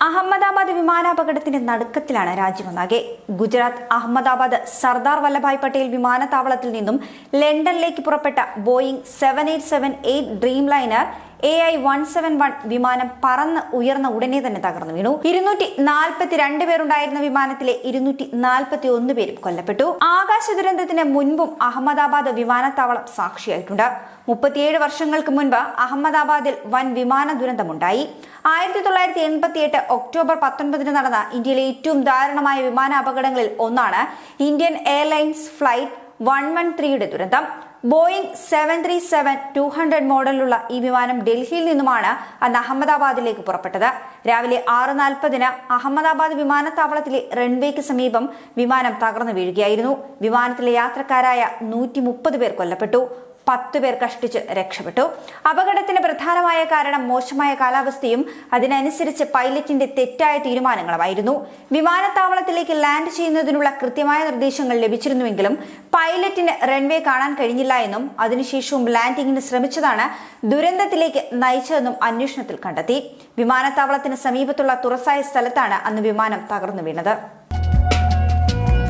അഹമ്മദാബാദ് വിമാനാപകടത്തിന്റെ നടുക്കത്തിലാണ് രാജ്യമൊന്നാകെ. ഗുജറാത്ത് അഹമ്മദാബാദ് സർദാർ വല്ലഭായ് പട്ടേൽ വിമാനത്താവളത്തിൽ നിന്നും ലണ്ടനിലേക്ക് പുറപ്പെട്ട Boeing seven eight seven eight Dreamliner A I one seven one വിമാനം പറന്ന് ഉയർന്ന ഉടനെ തന്നെ തകർന്നു വീണു. ഇരുന്നൂറ്റി നാൽപ്പത്തി രണ്ട് പേരുണ്ടായിരുന്ന വിമാനത്തിലെ ഇരുന്നൂറ്റി നാൽപ്പത്തി ഒന്ന് പേരും കൊല്ലപ്പെട്ടു. ആകാശ ദുരന്തത്തിന് മുൻപും അഹമ്മദാബാദ് വിമാനത്താവളം സാക്ഷിയായിട്ടുണ്ട്. മുപ്പത്തിയേഴ് വർഷങ്ങൾക്ക് മുൻപ് അഹമ്മദാബാദിൽ വൻ വിമാന ദുരന്തമുണ്ടായി. ആയിരത്തി തൊള്ളായിരത്തി എൺപത്തി എട്ട് ഒക്ടോബർ പത്തൊൻപതിന് നടന്ന ഇന്ത്യയിലെ ഏറ്റവും ദാരുണമായ വിമാന അപകടങ്ങളിൽ ഒന്നാണ് Indian Airlines flight one one ത്രീയുടെ ദുരന്തം. Boeing seven three seven two hundred മോഡലുള്ള ഈ വിമാനം ഡൽഹിയിൽ നിന്നുമാണ് അന്ന് അഹമ്മദാബാദിലേക്ക് പുറപ്പെട്ടത്. രാവിലെ ആറ് നാൽപ്പതിന് അഹമ്മദാബാദ് വിമാനത്താവളത്തിലെ റൺവേക്ക് സമീപം വിമാനം തകർന്നു വീഴുകയായിരുന്നു. വിമാനത്തിലെ യാത്രക്കാരായ നൂറ്റി പേർ കൊല്ലപ്പെട്ടു. പത്ത് പേർ കഷ്ടിച്ച് രക്ഷപ്പെട്ടു. അപകടത്തിന് പ്രധാനമായ കാരണം മോശമായ കാലാവസ്ഥയും അതിനനുസരിച്ച് പൈലറ്റിന്റെ തെറ്റായ തീരുമാനങ്ങളുമായിരുന്നു. വിമാനത്താവളത്തിലേക്ക് ലാൻഡ് ചെയ്യുന്നതിനുള്ള കൃത്യമായ നിർദ്ദേശങ്ങൾ ലഭിച്ചിരുന്നുവെങ്കിലും പൈലറ്റിന് റൺവേ കാണാൻ കഴിഞ്ഞില്ല എന്നും അതിനുശേഷവും ലാൻഡിങ്ങിന് ശ്രമിച്ചതാണ് ദുരന്തത്തിലേക്ക് നയിച്ചതെന്നും അന്വേഷണത്തിൽ കണ്ടെത്തി. വിമാനത്താവളത്തിന് സമീപത്തുള്ള തുറസായ സ്ഥലത്താണ് അന്ന് വിമാനം തകർന്നു വീണത്.